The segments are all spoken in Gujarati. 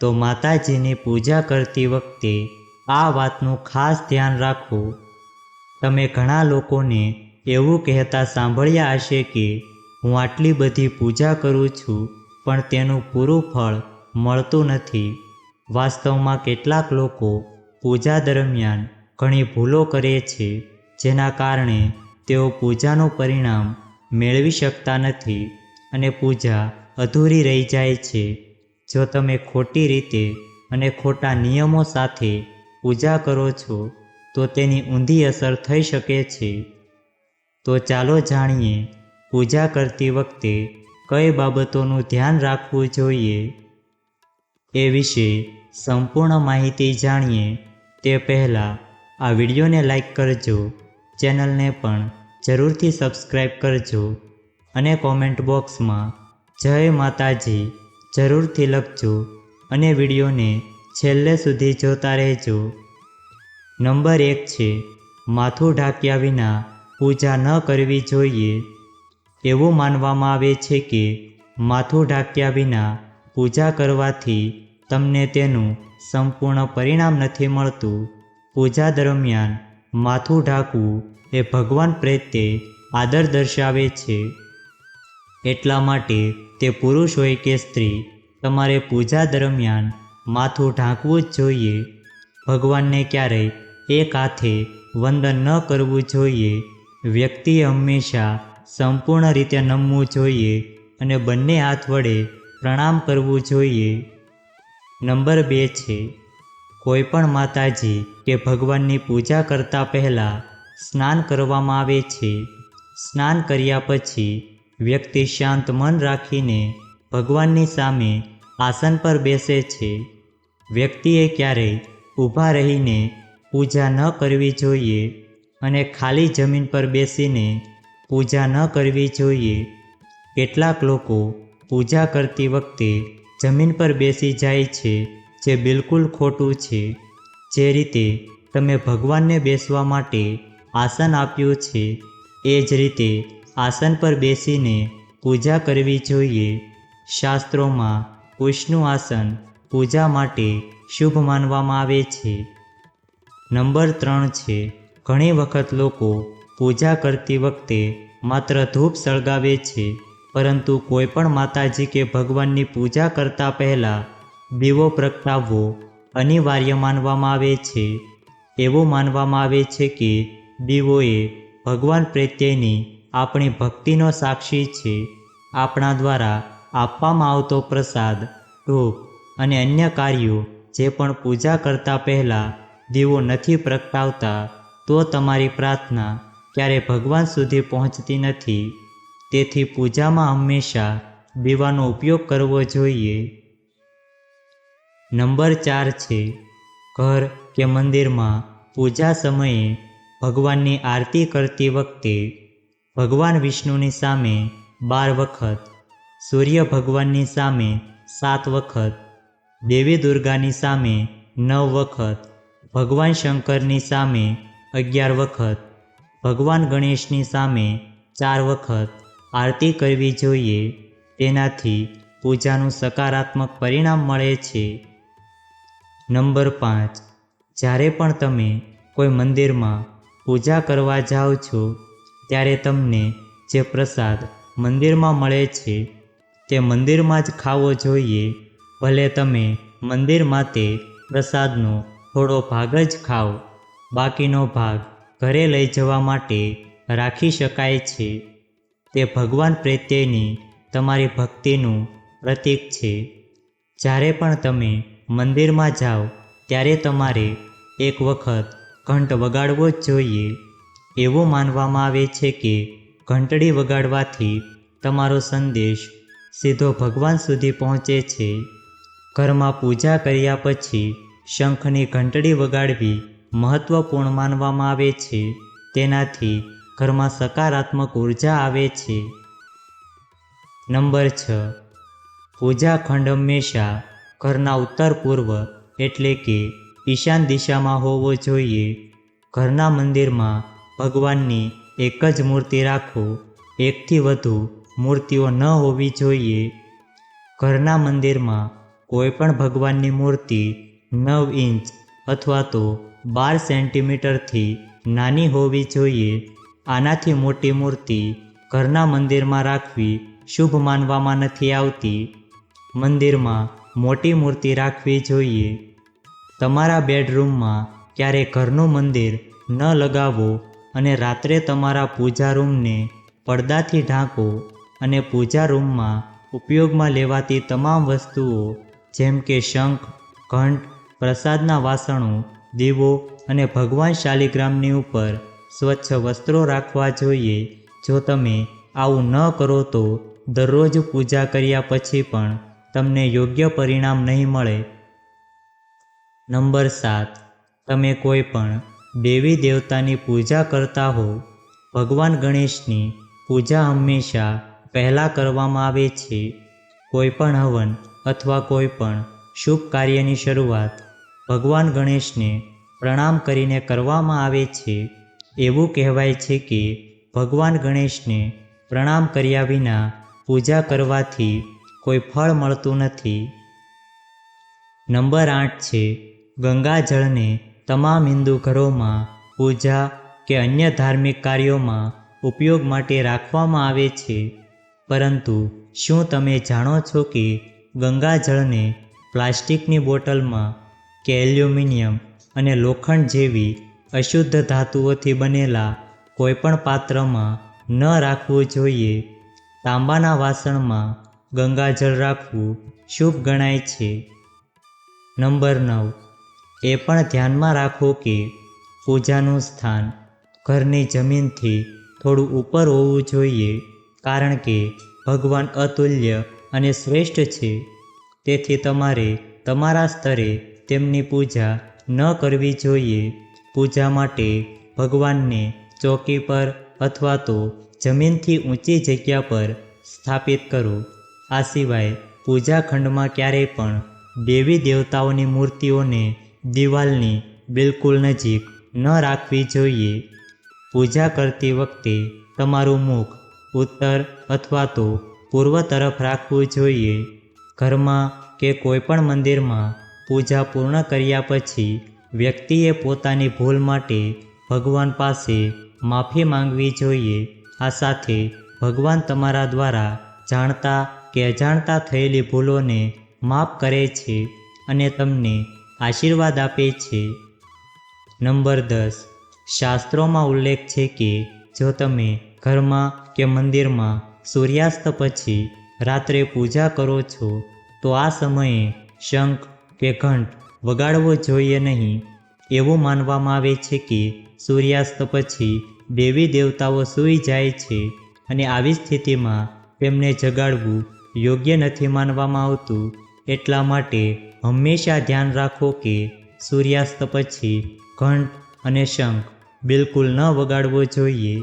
તો માતાજીની પૂજા કરતી વખતે આ વાતનું ખાસ ધ્યાન રાખો. તમે ઘણા લોકોને એવું કહેતા સાંભળ્યા હશે કે, હું આટલી બધી પૂજા કરું છું, પણ તેનું પૂરું ફળ મળતું નથી. વાસ્તવમાં કેટલાક લોકો પૂજા દરમિયાન ઘણી ભૂલો કરે છે, જેના કારણે તેઓ પૂજાનું પરિણામ મેળવી શકતા નથી અને પૂજા અધૂરી રહી જાય છે. જો તમે ખોટી રીતે અને ખોટા નિયમો સાથે પૂજા કરો છો, તો તેની ઊંધી અસર થઈ શકે છે. તો ચાલો જાણીએ પૂજા કરતી વખતે કઈ બાબતોનું ધ્યાન રાખવું જોઈએ? એ વિશે સંપૂર્ણ માહિતી જાણીએ. તે પહેલાં આ વિડીયોને લાઈક કરજો, ચેનલને પણ જરૂરથી સબસ્ક્રાઈબ કરજો અને કોમેન્ટ બોક્સમાં જય માતાજી. જરૂરથી લખજો અને વિડીયોને છેલ્લે સુધી જોતા રહેજો. નંબર એક છે, માથું ઢાંક્યા વિના પૂજા ન કરવી જોઈએ. એવું માનવામાં આવે છે કે માથું ઢાંક્યા વિના પૂજા કરવાથી તમને તેનું સંપૂર્ણ પરિણામ નથી મળતું. પૂજા દરમિયાન માથું ઢાંકવું એ ભગવાન પ્રત્યે આદર દર્શાવે છે. એટલા માટે તે પુરુષ હોય કે સ્ત્રી, તમારે પૂજા દરમિયાન માથું ઢાંકવું જ જોઈએ. ભગવાનને ક્યારેય એક હાથે વંદન ન કરવું જોઈએ. વ્યક્તિએ હંમેશા સંપૂર્ણ રીતે નમવું જોઈએ અને બંને હાથ વડે પ્રણામ કરવું જોઈએ. નંબર બે છે, કોઈ પણ માતાજી કે ભગવાનની પૂજા કરતા પહેલાં સ્નાન કરવામાં આવે છે. સ્નાન કર્યા પછી વ્યક્તિ શાંત મન રાખીને ભગવાનની સામે આસન પર બેસે છે. વ્યક્તિએ ક્યારેય ઊભા રહીને પૂજા ન કરવી જોઈએ અને ખાલી જમીન પર બેસીને પૂજા ન કરવી જોઈએ. કેટલાક લોકો પૂજા કરતી વખતે જમીન પર બેસી જાય છે, જે બિલકુલ ખોટું છે. જે રીતે તમે ભગવાનને બેસવા માટે આસન આપ્યું છે, એ જ રીતે આસન પર બેસીને પૂજા કરવી જોઈએ. શાસ્ત્રોમાં કુશનું આસન પૂજા માટે શુભ માનવામાં આવે છે. નંબર ત્રણ છે, ઘણી વખત લોકો પૂજા કરતી વખતે માત્ર ધૂપ સળગાવે છે, પરંતુ કોઈ પણ માતાજી કે ભગવાનની પૂજા કરતા પહેલાં દીવો પ્રગટાવવો અનિવાર્ય માનવામાં આવે છે. એવું માનવામાં આવે છે કે દીવોએ ભગવાન પ્રત્યેની આપણી ભક્તિનો સાક્ષી છે. આપણા દ્વારા આપવામાં આવતો પ્રસાદ ધૂપ અને અન્ય કાર્યો જે પણ પૂજા કરતા પહેલાં દીવો નથી પ્રગટાવતા, તો તમારી પ્રાર્થના ક્યારે ભગવાન સુધી પહોંચતી નથી. તેથી પૂજામાં હંમેશા દીવાનો ઉપયોગ કરવો જોઈએ. નંબર ચાર છે, ઘર કે મંદિરમાં પૂજા સમયે ભગવાનની આરતી કરતી વખતે ભગવાન વિષ્ણુની સામે બાર વખત, સૂર્ય ભગવાનની સામે સાત વખત, દેવી દુર્ગાની સામે નવ વખત, ભગવાન શંકરની સામે અગિયાર વખત, ભગવાન ગણેશની સામે ચાર વખત આરતી કરવી જોઈએ. તેનાથી પૂજાનું સકારાત્મક પરિણામ મળે છે. નંબર પાંચ. જ્યારે પણ તમે કોઈ મંદિરમાં પૂજા કરવા જાઓ છો ત્યારે તમને જે પ્રસાદ મંદિરમાં મળે છે, તે મંદિરમાં જ ખાવો જોઈએ. ભલે તમે મંદિરમાં તે પ્રસાદનો થોડો ભાગ જ ખાઓ, બાકીનો ભાગ ઘરે લઈ જવા માટે રાખી શકાય છે. તે ભગવાન પ્રત્યેની તમારી ભક્તિનું પ્રતીક છે. જ્યારે પણ તમે મંદિરમાં જાઓ, ત્યારે તમારે એક વખત ઘંટ વગાડવો જ જોઈએ. એવું માનવામાં આવે છે કે ઘંટડી વગાડવાથી તમારો સંદેશ સીધો ભગવાન સુધી પહોંચે છે. ઘરમાં પૂજા કર્યા પછી શંખની ઘંટડી વગાડવી મહત્વપૂર્ણ માનવામાં આવે છે. તેનાથી ઘરમાં સકારાત્મક ઊર્જા આવે છે. નંબર છ. પૂજા ખંડ હંમેશા ઘરના ઉત્તર પૂર્વ એટલે કે ઈશાન દિશામાં હોવો જોઈએ. ઘરના મંદિરમાં ભગવાનની એક જ મૂર્તિ રાખો, એકથી વધુ મૂર્તિઓ ન હોવી જોઈએ. ઘરના મંદિરમાં કોઈ પણ ભગવાનની મૂર્તિ નવ ઇંચ અથવા તો બાર સેન્ટીમીટરથી નાની હોવી જોઈએ. આનાથી મોટી મૂર્તિ ઘરના મંદિરમાં રાખવી શુભ માનવામાં નથી આવતી. મંદિરમાં મોટી મૂર્તિ રાખવી જોઈએ. તમારા બેડરૂમમાં ક્યારે ઘરનું મંદિર ન લગાવો અને રાત્રે તમારા પૂજા રૂમને પડદાથી ઢાંકો અને પૂજા રૂમમાં ઉપયોગમાં લેવાતી તમામ વસ્તુઓ, જેમ કે શંખ, ઘંટ, પ્રસાદના વાસણો, દીવો અને ભગવાન શાલિગ્રામની ઉપર સ્વચ્છ વસ્ત્રો રાખવા જોઈએ. જો તમે આવું ન કરો તો દરરોજ પૂજા કર્યા પછી પણ તમને યોગ્ય પરિણામ નહીં મળે. નંબર સાત. તમે કોઈ પણ દેવી દેવતાની પૂજા કરતા હો, ભગવાન ગણેશની પૂજા હંમેશા પહેલાં કરવામાં આવે છે. કોઈ પણ હવન અથવા કોઈ પણ શુભ કાર્યની શરૂઆત ભગવાન ગણેશને પ્રણામ કરીને કરવામાં આવે છે. એવું કહેવાય છે કે ભગવાન ગણેશને પ્રણામ કર્યા વિના પૂજા કરવાથી કોઈ ફળ મળતું નથી. નંબર આઠ છે ગંગાજળને તમામ હિન્દુ ઘરોમાં પૂજા કે અન્ય ધાર્મિક કાર્યોમાં ઉપયોગ માટે રાખવામાં આવે છે. પરંતુ શું તમે જાણો છો કે ગંગાજળને પ્લાસ્ટિકની બોટલમાં કે એલ્યુમિનિયમ અને લોખંડ જેવી અશુદ્ધ ધાતુઓથી બનેલા કોઈપણ પાત્રમાં ન રાખવું જોઈએ? તાંબાના વાસણમાં ગંગાજળ રાખવું શુભ ગણાય છે. નંબર નવ. એ પણ ધ્યાનમાં રાખો કે પૂજાનું સ્થાન ઘરની જમીનથી થોડું ઉપર હોવું જોઈએ કારણ કે ભગવાન અતુલ્ય અને શ્રેષ્ઠ છે. તેથી તમારે તમારા સ્તરે તેમની પૂજા ન કરવી જોઈએ. પૂજા માટે ભગવાનને ચોકી પર અથવા તો જમીનથી ઊંચી જગ્યા પર સ્થાપિત કરો. આ સિવાય પૂજા ખંડમાં ક્યારેય પણ દેવી દેવતાઓની મૂર્તિઓને દિવાલની બિલકુલ નજીક ન રાખવી જોઈએ. પૂજા કરતી વખતે તમારું મુખ ઉત્તર અથવા તો પૂર્વ તરફ રાખવું જોઈએ. ઘરમાં કે કોઈપણ મંદિરમાં પૂજા પૂર્ણ કર્યા પછી વ્યક્તિએ પોતાની ભૂલ માટે ભગવાન પાસે માફી માંગવી જોઈએ. આ સાથે ભગવાન તમારા દ્વારા જાણતા કે અજાણતા થયેલી ભૂલોને માફ કરે છે અને તમને આશીર્વાદ આપે છે. નંબર દસ. શાસ્ત્રોમાં ઉલ્લેખ છે કે, જો તમે ઘરમાં કે મંદિરમાં સૂર્યાસ્ત પછી રાત્રે પૂજા કરો છો, તો આ સમયે શંખ કે ઘંટ વગાડવો જોઈએ નહીં. એવું માનવામાં આવે છે કે, સૂર્યાસ્ત પછી દેવી દેવતાઓ સૂઈ જાય છે અને આવી સ્થિતિમાં તેમને જગાડવું યોગ્ય નથી માનવામાં આવતું. એટલા માટે હંમેશા ધ્યાન રાખો કે સૂર્યાસ્ત પછી ઘંટ અને શંખ બિલકુલ ન વગાડવો જોઈએ.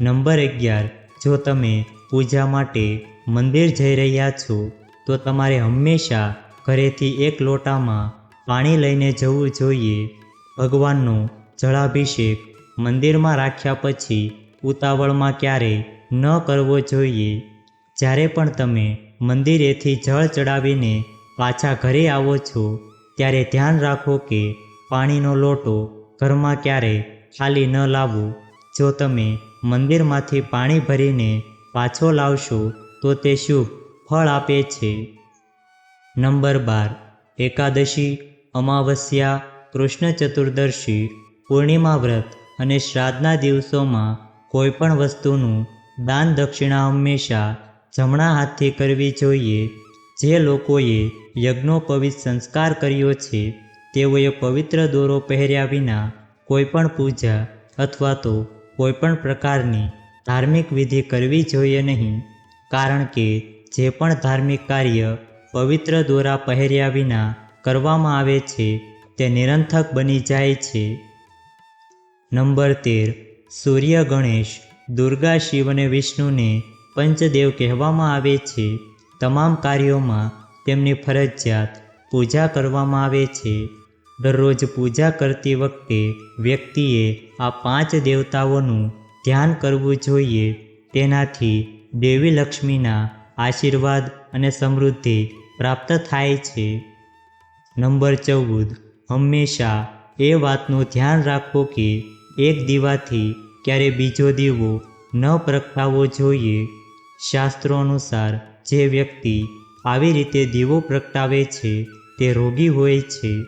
નંબર અગિયાર, જો તમે પૂજા માટે મંદિર જઈ રહ્યા છો, તો તમારે હંમેશા ઘરેથી એક લોટામાં પાણી લઈને જવું જોઈએ. ભગવાનનો જળાભિષેક મંદિરમાં રાખ્યા પછી ઉતાવળમાં ક્યારેય ન કરવો જોઈએ. જ્યારે પણ તમે મંદિરેથી જળ ચડાવીને પાછા ઘરે આવો છો, ત્યારે ધ્યાન રાખો કે પાણીનો લોટો ઘરમાં ક્યારેય ખાલી ન લાવવો જો તમે મંદિરમાંથી પાણી ભરીને પાછો લાવશો, તો તે શુભ ફળ આપે છે. નંબર બાર, એકાદશી, અમાવસ્યા, કૃષ્ણ ચતુર્દશી, પૂર્ણિમા વ્રત અને શ્રાદ્ધના દિવસોમાં કોઈપણ વસ્તુનું દાન દક્ષિણા હંમેશા જમણા હાથથી કરવી જોઈએ. જે લોકોએ યજ્ઞોપવિત સંસ્કાર કર્યો છે, તેઓએ પવિત્ર દોરો પહેર્યા વિના કોઈપણ પૂજા અથવા તો કોઈપણ પ્રકારની ધાર્મિક વિધિ કરવી જોઈએ નહીં, કારણ કે જે પણ ધાર્મિક કાર્ય પવિત્ર દોરા પહેર્યા વિના કરવામાં આવે છે, તે નિરંથક બની જાય છે. નંબર તેર. સૂર્ય ગણેશ દુર્ગા શિવ અને વિષ્ણુને પંચદેવ કહેવામાં આવે છે. તમામ કાર્યોમાં તેમની ફરજિયાત પૂજા કરવામાં આવે છે. દરરોજ પૂજા કરતી વખતે વ્યક્તિએ આ પાંચ દેવતાઓનું ધ્યાન કરવું જોઈએ. તેનાથી દેવી લક્ષ્મીના આશીર્વાદ અને સમૃદ્ધિ પ્રાપ્ત થાય છે. નંબર ચૌદ. હંમેશા એ વાતનું ધ્યાન રાખો કે એક દીવાથી ક્યારે બીજો દીવો ન પ્રગટાવવો જોઈએ. શાસ્ત્રો અનુસાર જે વ્યક્તિ આવી રીતે દીવો પ્રગટાવે છે, તે રોગી હોય છે.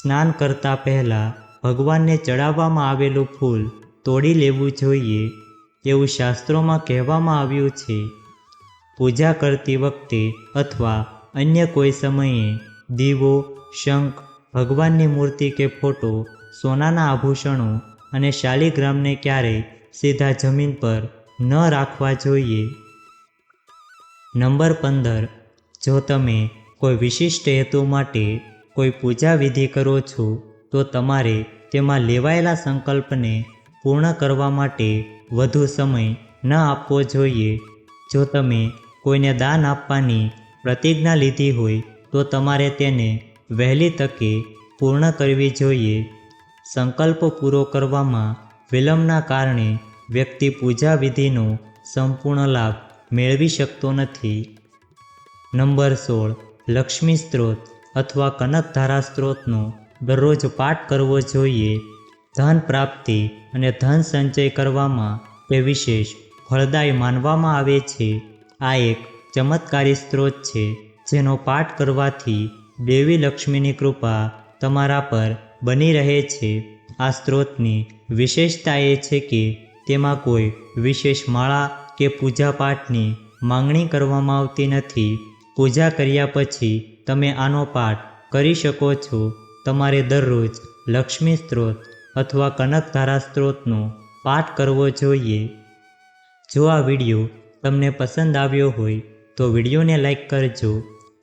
સ્નાન કરતા પહેલાં ભગવાનને ચડાવવામાં આવેલું ફૂલ તોડી લેવું જોઈએ એવું શાસ્ત્રોમાં કહેવામાં આવ્યું છે. પૂજા કરતી વખતે અથવા અન્ય કોઈ સમયે દીવો, શંખ, ભગવાનની મૂર્તિ કે ફોટો, સોનાના આભૂષણો અને શાલિગ્રામને ક્યારેય સીધા જમીન પર ન રાખવા જોઈએ. નંબર પંદર, જો તમે કોઈ વિશિષ્ટ હેતુ માટે કોઈ પૂજા વિધિ કરો છો, તો તમારે તેમાં લેવાયેલા સંકલ્પને પૂર્ણ કરવા માટે વધુ સમય ન આપવો જોઈએ. જો તમે કોઈને દાન આપવાની પ્રતિજ્ઞા લીધી હોય, તો તમારે તેને વહેલી તકે પૂર્ણ કરવી જોઈએ. સંકલ્પ પૂરો કરવામાં વિલંબના કારણે વ્યક્તિ પૂજા વિધિનો સંપૂર્ણ લાભ મેળવી શકતો નથી. નંબર સોળ. લક્ષ્મી સ્ત્રોત અથવા કનકધારા સ્ત્રોતનો દરરોજ પાઠ કરવો જોઈએ. ધન પ્રાપ્તિ અને ધન સંચય કરવામાં તે વિશેષ ફળદાયી માનવામાં આવે છે. આ એક ચમત્કારી સ્ત્રોત છે જેનો પાઠ કરવાથી દેવી લક્ષ્મીની કૃપા તમારા પર બની રહે છે. આ સ્ત્રોતની વિશેષતા એ છે કે તેમાં કોઈ વિશેષ માળા કે પૂજાપાઠની માંગણી કરવામાં આવતી નથી. પૂજા કર્યા પછી તમે આનો પાઠ કરી શકો છો. તમારે દરરોજ લક્ષ્મી સ્ત્રોત અથવા કનકધારા સ્ત્રોતનો પાઠ કરવો જોઈએ. જો આ વીડિયો તમને પસંદ આવ્યો હોય તો વિડીયોને લાઈક કરજો.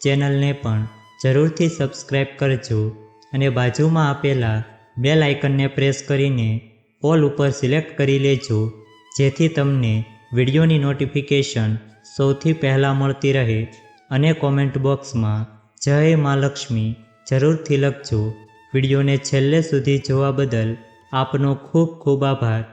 ચેનલને પણ જરૂરથી સબસ્ક્રાઈબ કરજો અને બાજુમાં આપેલા બેલ આઇકનને પ્રેસ કરીને ઓલ ઉપર સિલેક્ટ કરી લેજો. જેથી તમને વિડીયોની નોટિફિકેશન સૌથી પહેલાં મળતી રહે અને કોમેન્ટ બોક્સમાં જય મા લક્ષ્મી, જરૂરથી લખજો. વિડીયોને છેલ્લે સુધી જોવા બદલ આપનો ખૂબ ખૂબ આભાર.